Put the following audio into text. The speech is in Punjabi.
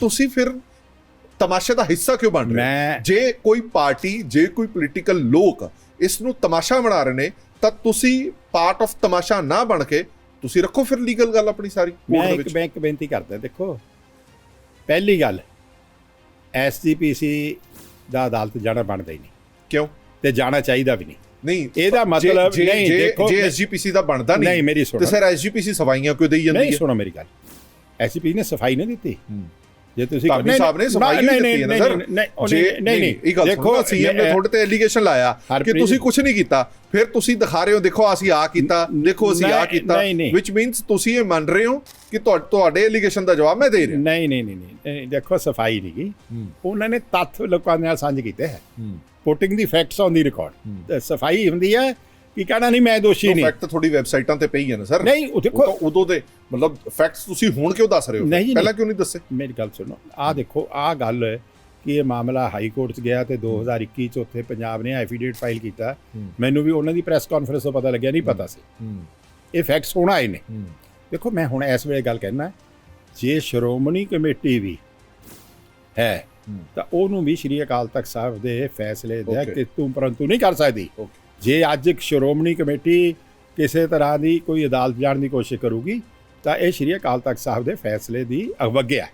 ਤੁਸੀਂ ਫਿਰ ਤਮਾਸ਼ੇ ਦਾ ਹਿੱਸਾ ਕਿਉਂ ਬਣ ਰਹੇ ਜੇ ਕੋਈ ਪਾਰਟੀ ਜੇ ਕੋਈ ਪੋਲੀਟੀਕਲ ਲੋਕ ਇਸ ਨੂੰ ਤਮਾਸ਼ਾ ਬਣਾ ਰਹੇ ਨੇ ਤਾਂ ਤੁਸੀਂ ਪਾਰਟ ਆਫ ਤਮਾਸ਼ਾ ਨਾ ਬਣ ਕੇ ਤੁਸੀਂ ਰੱਖੋ ਫਿਰ ਲੀਗਲ ਗੱਲ ਆਪਣੀ ਸਾਰੀ ਮੈਂ ਇੱਕ ਇੱਕ ਬੇਨਤੀ ਕਰਦਾ ਦੇਖੋ। ਪਹਿਲੀ ਗੱਲ ਐਸਜੀਪੀਸੀ ਦਾ ਅਦਾਲਤ ਜਾਣਾ ਬਣਦਾ ਹੀ ਨਹੀਂ। ਕਿਉਂ? ਤੇ ਜਾਣਾ ਚਾਹੀਦਾ ਵੀ ਨਹੀਂ। ਨਹੀਂ ਇਹਦਾ ਮਤਲਬ ਨਹੀਂ, ਦੇਖੋ, ਜੇ ਐਸਜੀਪੀਸੀ ਦਾ ਬਣਦਾ ਨਹੀਂ ਨਹੀਂ, ਮੇਰੀ ਸੁਣੋ। ਤੇ ਸਰ ਐਸਜੀਪੀਸੀ ਸਵਾਈਆਂ ਕਿਉਂ ਦੇਈ ਜਾਂਦੀ ਨਹੀਂ ਹੈ? ਸੁਣੋ ਮੇਰੀ ਗੱਲ। ਐਸਜੀਪੀ ਨੇ ਸਫ਼ਾਈ ਨਹੀਂ ਦਿੱਤੀ। ਹੂੰ। ਜੇ ਤੁਸੀਂ ਧਾਮੀ ਨਹੀਂ, ਸਾਹਿਬ ਨੇ ਸਫ਼ਾਈ ਨਹੀਂ, ਨਹੀਂ ਨਹੀਂ, ਦਿੱਤੀ ਹੈ ਨਾ ਨਹੀਂ, ਸਰ। ਨਹੀਂ ਉਹ ਜੇ ਨਹੀਂ ਨਹੀਂ ਇਹ ਗੱਲ ਦੇਖੋ ਸੀਐਮ ਨੇ ਮੈਂ- ਤੁਹਾਡੇ ਤੇ ਐਲੀਗੇਸ਼ਨ ਲਾਇਆ ਕਿ ਹਰਪ੍ਰੀਤ- ਤੁਸੀਂ ਕੁਝ ਨਹੀਂ ਕੀਤਾ ਫਿਰ ਤੁਸੀਂ ਦਿਖਾ ਰਹੇ ਹੋ ਦੇਖੋ ਅਸੀਂ ਆ ਕੀਤਾ ਦੇਖੋ ਅਸੀਂ ਆ ਨਹੀਂ, ਕੀਤਾ ਨਹੀਂ, ਨਹੀਂ। which means ਤੁਸੀਂ ਇਹ ਮੰਨ ਰਹੇ ਹੋ ਕਿ ਤੁਹਾ- ਤੁਹਾਡੇ ਐਲੀਗੇਸ਼ਨ ਦਾ ਜਵਾਬ ਮੈਂ ਦੇ ਰਿਹਾ। ਨਹੀਂ ਨਹੀਂ ਨਹੀਂ ਨਹੀਂ, ਨਹੀਂ ਦੇਖੋ ਸਫ਼ਾਈ ਨਹੀਂ ਗਈ। ਹੂੰ। ਉਹਨਾਂ ਨੇ ਤੱਥ ਲੋਕਾਂ ਦੇ ਨਾਲ ਸਾਂਝ ਕੀਤੇ ਹੈ। ਹੂੰ। Putting the facts on the record ਸਫ਼ਾਈ ਹੁੰਦੀ ਹੈ ਕਿ ਕਹਿਣਾ ਨਹੀਂ ਮੈਂ ਦੋਸ਼ੀ ਨਹੀਂ। ਫੈਕਟ ਤੁਹਾਡੀ ਵੈਬਸਾਈਟਾਂ ਤੇ ਪਈ ਹੈ ਨਾ ਸਰ। ਨਹੀਂ, ਉਹ ਦੇਖੋ- ਉਦੋਂ ਦੇ ਮਤਲਬ ਫੈਕਟਸ ਤੁਸੀਂ ਹੁਣ ਕਿਉਂ ਦੱਸ ਰਹੇ ਹੋ? ਨਹੀਂ। ਪਹਿਲਾਂ ਕਿਉਂ ਨਹੀਂ ਦੱਸੇ ਮੇਰੀ ਗੱਲ ਸੁਣੋ ਆਹ ਦੇਖੋ ਆਹ ਗੱਲ ਹੈ ਕਿ ਇਹ ਮਾਮਲਾ ਹਾਈ ਕੋਰਟ 'ਚ ਗਿਆ ਤੇ 2021 ਚ ਉੱਥੇ ਪੰਜਾਬ ਨੇ ਐਫੀਡੇਵਿਟ ਫਾਈਲ ਕੀਤਾ ਹੂੰ। ਮੈਨੂੰ ਵੀ ਉਹਨਾਂ ਦੀ ਪ੍ਰੈਸ ਕਾਨਫਰੰਸ ਤੋਂ ਪਤਾ ਲੱਗਿਆ ਨਹੀਂ ਪਤਾ ਸੀ ਇਹ ਫੈਕਟਸ ਹੁਣ ਆਏ ਨੇ ਦੇਖੋ ਮੈਂ ਹੁਣ ਇਸ ਵੇਲੇ ਗੱਲ ਕਹਿਣਾ ਜੇ ਸ਼੍ਰੋਮਣੀ ਕਮੇਟੀ ਵੀ ਹੈ ਹੂੰ। ਤਾਂ ਉਹਨੂੰ ਵੀ ਸ਼੍ਰੀ ਅਕਾਲ ਤਖਤ ਸਾਹਿਬ ਦੇ ਫੈਸਲੇ ਦੇ Okay. ਕਿ ਤੂੰ ਪਰੰਤੂ ਨਹੀਂ ਕਰ ਸਕਦੀ Okay. ਜੇ ਅੱਜ ਇੱਕ ਸ਼੍ਰੋਮਣੀ ਕਮੇਟੀ ਕਿਸੇ ਤਰ੍ਹਾਂ ਦੀ ਕੋਈ ਅਦਾਲਤ ਜਾਣ ਦੀ ਕੋਸ਼ਿਸ਼ ਕਰੂਗੀ ਤਾਂ ਇਹ ਸ਼੍ਰੀ ਅਕਾਲ ਤਖਤ ਸਾਹਿਬ ਦੇ ਫੈਸਲੇ ਦੀ ਅਵਗਿਆ